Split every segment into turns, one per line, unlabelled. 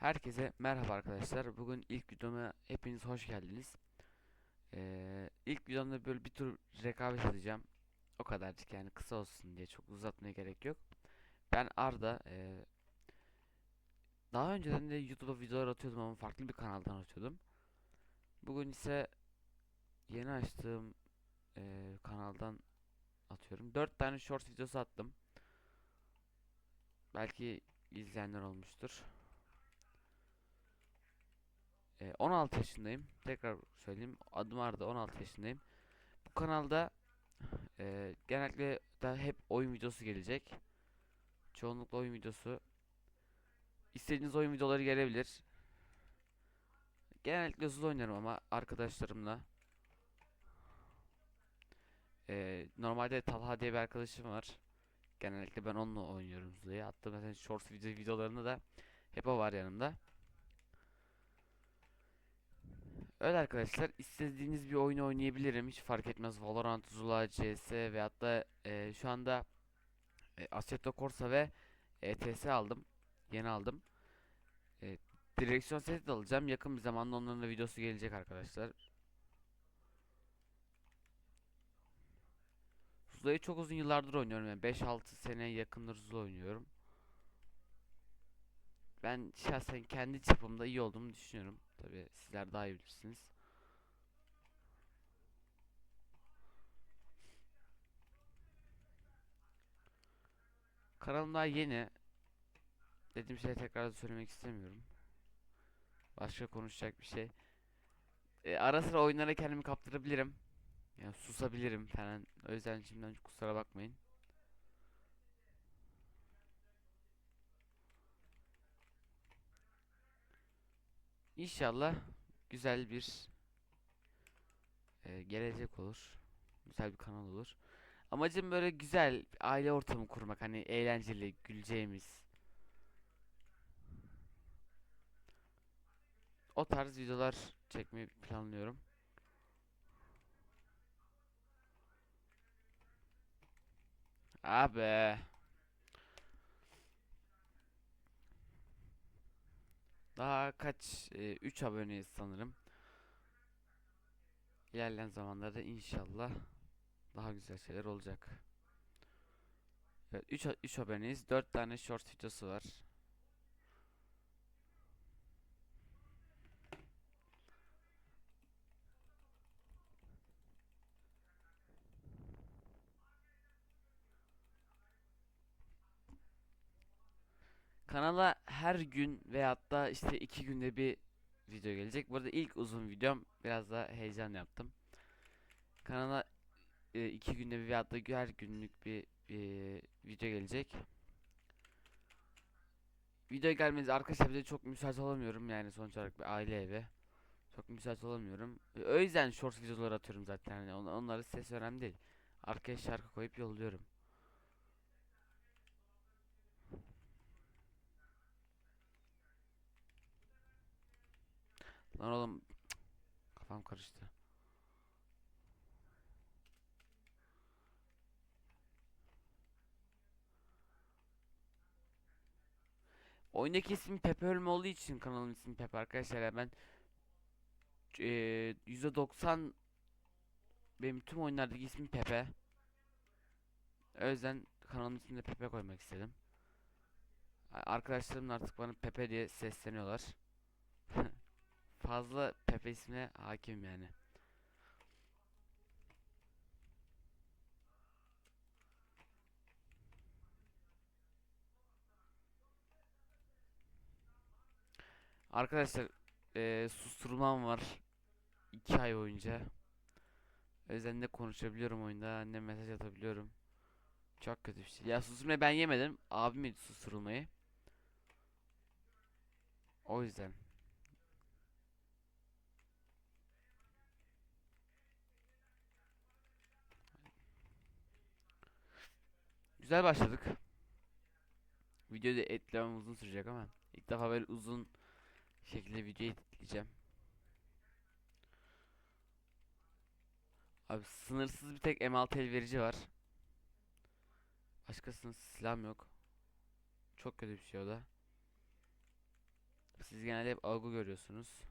Herkese merhaba arkadaşlar. Bugün ilk videoma hepiniz hoş geldiniz. Ee, ilk videomda böyle bir tur rekabet edeceğim. O kadarcık yani kısa olsun diye çok uzatmaya gerek yok. Ben Arda. ee, daha önceden de YouTube'a videolar atıyordum ama farklı bir kanaldan atıyordum. Bugün ise yeni açtığım ee, kanaldan atıyorum. 4 tane short videosu attım. Belki izleyenler olmuştur. Ee, 16 yaşındayım. Tekrar söyleyeyim. Adım Arda 16 yaşındayım. Bu kanalda e, genellikle da hep oyun videosu gelecek. Çoğunlukla oyun videosu. İstediğiniz oyun videoları gelebilir. Genellikle Zul oynarım ama arkadaşlarımla. Ee, normalde Talha diye bir arkadaşım var. Genellikle ben onunla oynuyorum Zula'yı. Hatta mesela short video videolarında da hep o var yanımda. Öyle arkadaşlar istediğiniz bir oyunu oynayabilirim. Hiç fark etmez. Valorant, Zula, CS ve hatta e, şu anda e, Assetto Corsa ve ETS aldım. Yeni aldım. E, direksiyon seti de alacağım. Yakın bir zamanda onların da videosu gelecek arkadaşlar. Zula'yı çok uzun yıllardır oynuyorum. Yani 5-6 sene yakındır Zula oynuyorum ben şahsen kendi çapımda iyi olduğumu düşünüyorum Tabi sizler daha iyi bilirsiniz. Kanalım daha yeni. Dediğim şeyi tekrar söylemek istemiyorum. Başka konuşacak bir şey. E, ara sıra oyunlara kendimi kaptırabilirim. Yani susabilirim falan. O yüzden şimdiden kusura bakmayın. İnşallah güzel bir e, gelecek olur. Güzel bir kanal olur. Amacım böyle güzel aile ortamı kurmak. Hani eğlenceli, güleceğimiz. O tarz videolar çekmeyi planlıyorum. Abi. Daha kaç? 3 aboneyiz sanırım. İlerleyen zamanlarda inşallah daha güzel şeyler olacak. Evet 3 3 aboneyiz. 4 tane short videosu var. Kanala her gün veyahut da işte iki günde bir video gelecek. Bu arada ilk uzun videom biraz da heyecan yaptım. Kanala e, iki günde bir veyahut da her günlük bir e, video gelecek. Video gelmeniz arkadaşlar bir çok müsait olamıyorum yani sonuç olarak bir aile evi. Çok müsait olamıyorum. E, O yüzden short videolar atıyorum zaten. Yani on- onları ses önemli değil. Arkaya şarkı koyup yolluyorum. Lan oğlum kafam karıştı. Oyundaki ismi Pepe Ölme olduğu için kanalın ismi Pepe arkadaşlar. Ben eee, %90 benim tüm oyunlardaki ismim Pepe. O yüzden kanalın ismini Pepe koymak istedim. Arkadaşlarım da artık bana Pepe diye sesleniyorlar. Fazla Pepe ismine hakim yani. Arkadaşlar eee susturmam var 2 ay boyunca. O ne konuşabiliyorum oyunda ne mesaj atabiliyorum. Çok kötü bir şey. Ya susturmayı ben yemedim. Abim yedi susturulmayı. O yüzden. Güzel başladık. Videoda etlemem uzun sürecek ama ilk defa böyle uzun şekilde video editleyeceğim. Abi sınırsız bir tek M6 el verici var. Başka sınırsız silahım yok. Çok kötü bir şey o da. Siz genelde hep AUG'u görüyorsunuz.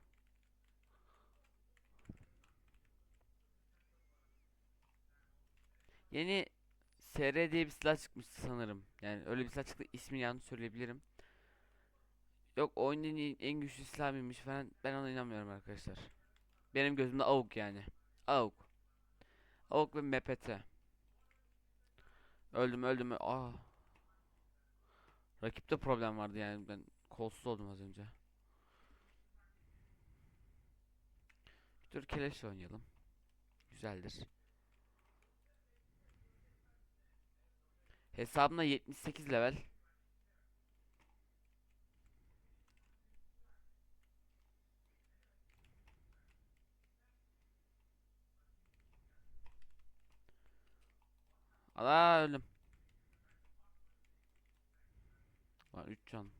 Yeni SR diye bir silah çıkmıştı sanırım. Yani öyle bir silah çıktı. İsmini yanlış söyleyebilirim. Yok oyunun en, güçlü silah mıymış falan. Ben ona inanmıyorum arkadaşlar. Benim gözümde AUG yani. AUG. AUG ve MPT. Öldüm öldüm. Aa. Rakipte problem vardı yani. Ben kolsuz oldum az önce. Bir tür keleşle oynayalım. Güzeldir. Hesabımda 78 level. Ala öldüm. Var 3 can.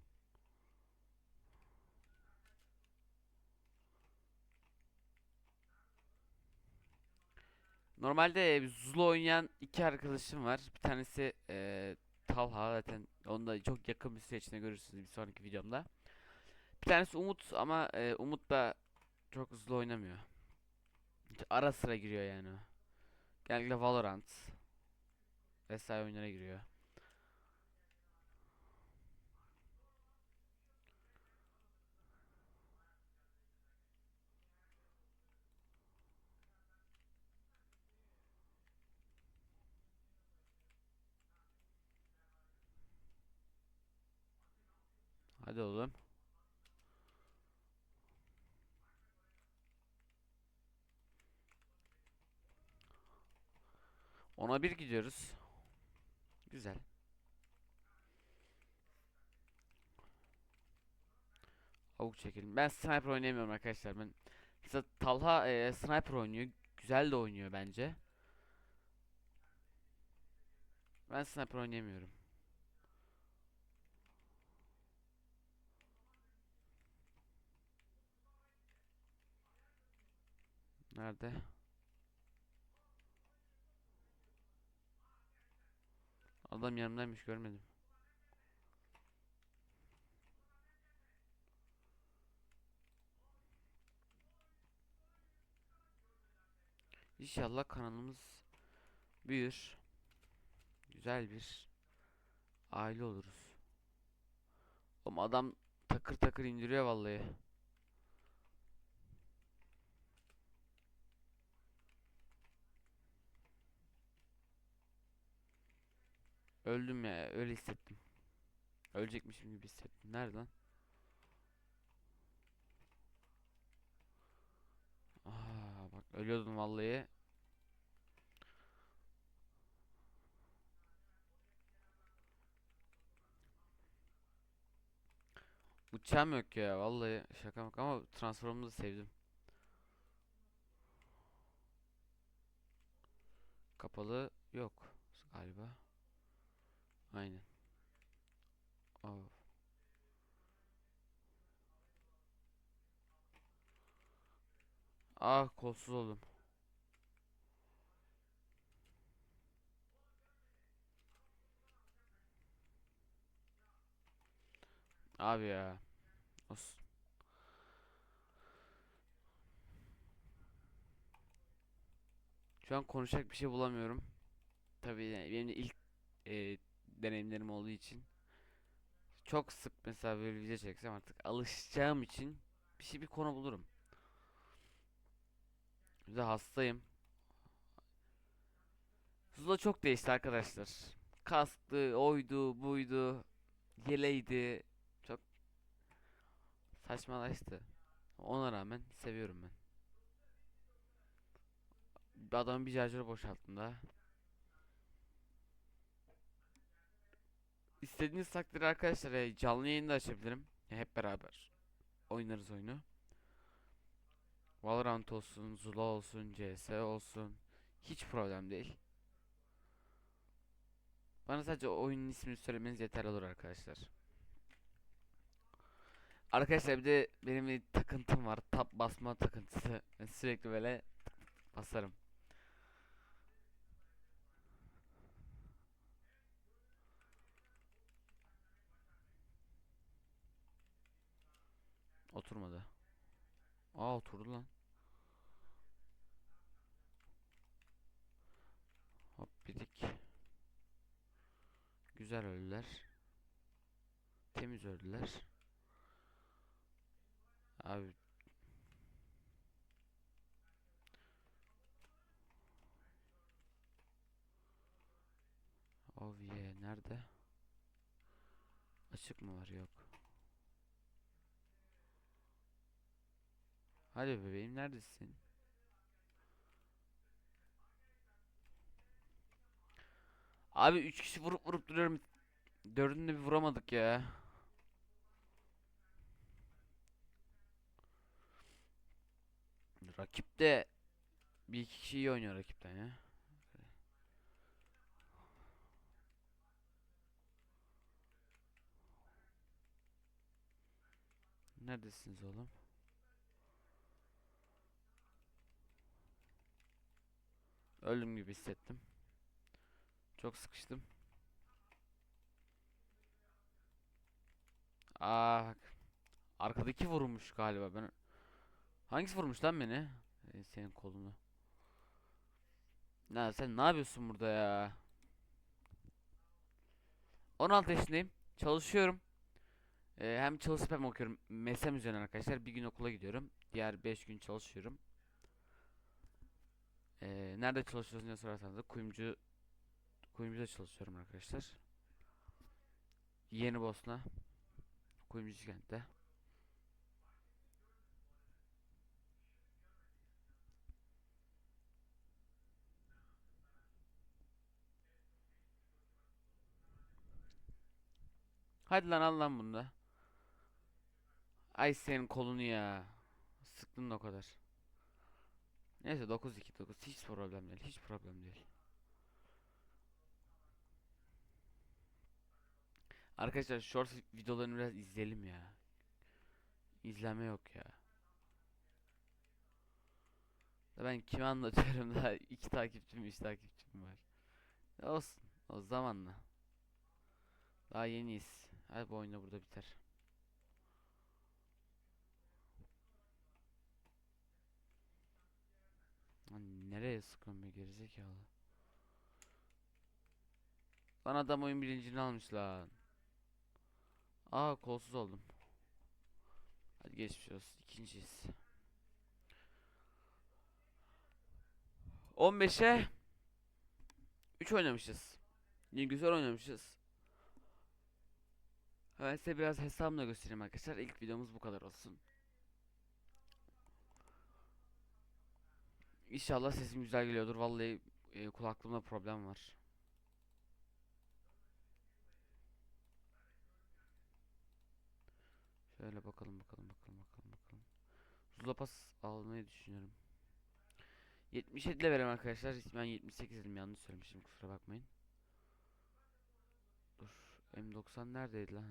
Normalde Zula oynayan iki arkadaşım var. Bir tanesi e, Talha zaten onu da çok yakın bir süre içinde görürsünüz bir sonraki videomda. Bir tanesi Umut ama e, Umut da çok hızlı oynamıyor. Ara sıra giriyor yani. Genellikle Valorant vesaire oyunlara giriyor. Hadi oğlum. Ona bir gidiyoruz. Güzel. Avuk çekelim. Ben sniper oynayamıyorum arkadaşlar. Ben mesela Talha e, sniper oynuyor. Güzel de oynuyor bence. Ben sniper oynayamıyorum. Nerede? Adam yanımdaymış görmedim. İnşallah kanalımız büyür. Güzel bir aile oluruz. Oğlum adam takır takır indiriyor vallahi. Öldüm ya öyle hissettim. Ölecekmişim gibi hissettim. Nerede lan? Aa bak ölüyordum vallahi. Uçağım yok ya vallahi şaka maka ama transformumu da sevdim. Kapalı yok galiba. Aynen. Oh. Ah kolsuz oldum. Abi ya. Os. Şu an konuşacak bir şey bulamıyorum. Tabii yani benim ilk e, deneyimlerim olduğu için. Çok sık mesela böyle video çeksem artık alışacağım için bir şey bir konu bulurum. Bir de hastayım. Zula çok değişti arkadaşlar. Kastı, oydu, buydu, yeleydi. Çok saçmalaştı. Ona rağmen seviyorum ben. Adamın bir şarjörü boşalttım daha. İstediğiniz takdirde arkadaşlar e, canlı yayın da açabilirim. Ya hep beraber oynarız oyunu. Valorant olsun, Zula olsun, CS olsun. Hiç problem değil. Bana sadece oyunun ismini söylemeniz yeterli olur arkadaşlar. Arkadaşlar bir de benim bir takıntım var. Tap basma takıntısı. Ben sürekli böyle basarım. Oturmadı. Aa oturdu lan. Hop bidik. Güzel öldüler. Temiz öldüler. Abi yeah nerede? Açık mı var? Yok. Hadi bebeğim neredesin? Abi 3 kişi vurup vurup duruyorum. Dördünü de bir vuramadık ya. Rakip de bir iki kişi iyi oynuyor rakipten ya. Neredesiniz oğlum? Öldüm gibi hissettim. Çok sıkıştım. Aa. Arkadaki vurmuş galiba. Ben Hangisi vurmuş lan beni? Ee, senin kolunu. Ne sen ne yapıyorsun burada ya? 16 yaşındayım. Çalışıyorum. Ee, hem çalışıp hem okuyorum. Mesem üzerine arkadaşlar. Bir gün okula gidiyorum. Diğer 5 gün çalışıyorum. Ee, nerede çalışıyorsun diye sorarsanız da kuyumcu kuyumcuda çalışıyorum arkadaşlar. Yeni Bosna. Kuyumcu kentte. Hadi lan al lan bunu da. Ay senin kolunu ya. Sıktın o kadar. Neyse 9-2 9 hiç problem değil. Hiç problem değil. Arkadaşlar short videolarını biraz izleyelim ya. İzleme yok ya. Ben kime anlatıyorum daha iki takipçim üç takipçim var. Olsun o zamanla. Daha yeniyiz. Hadi bu oyun da burada biter. Lan nereye sıkıyorum be gerizekalı. Lan adam oyun bilincini almış lan. Aa kolsuz oldum. Hadi geçmiş olsun. İkinciyiz. 15'e 3 oynamışız. Ne güzel oynamışız. Ben size biraz hesabımla göstereyim arkadaşlar. İlk videomuz bu kadar olsun. İnşallah sesim güzel geliyordur. Vallahi e, kulaklığımda problem var. Şöyle bakalım bakalım bakalım bakalım bakalım. Zula pas almayı düşünüyorum. 77 ile vereyim arkadaşlar. Ben 78 dedim yanlış söylemişim kusura bakmayın. Dur. M90 neredeydi lan?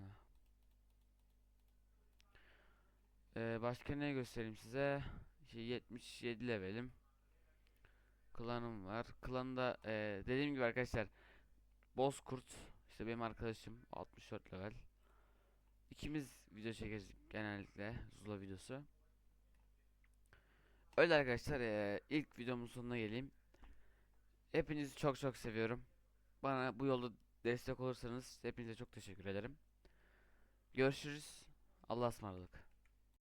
Ee, başka ne göstereyim size? Şey 77 levelim. Klanım var. Klanda ee, dediğim gibi arkadaşlar Bozkurt işte benim arkadaşım 64 level. İkimiz video çekeriz genellikle Zula videosu. Öyle arkadaşlar ee, ilk videomun sonuna geleyim. Hepinizi çok çok seviyorum. Bana bu yolda destek olursanız hepinize çok teşekkür ederim. Görüşürüz. Allah'a ısmarladık.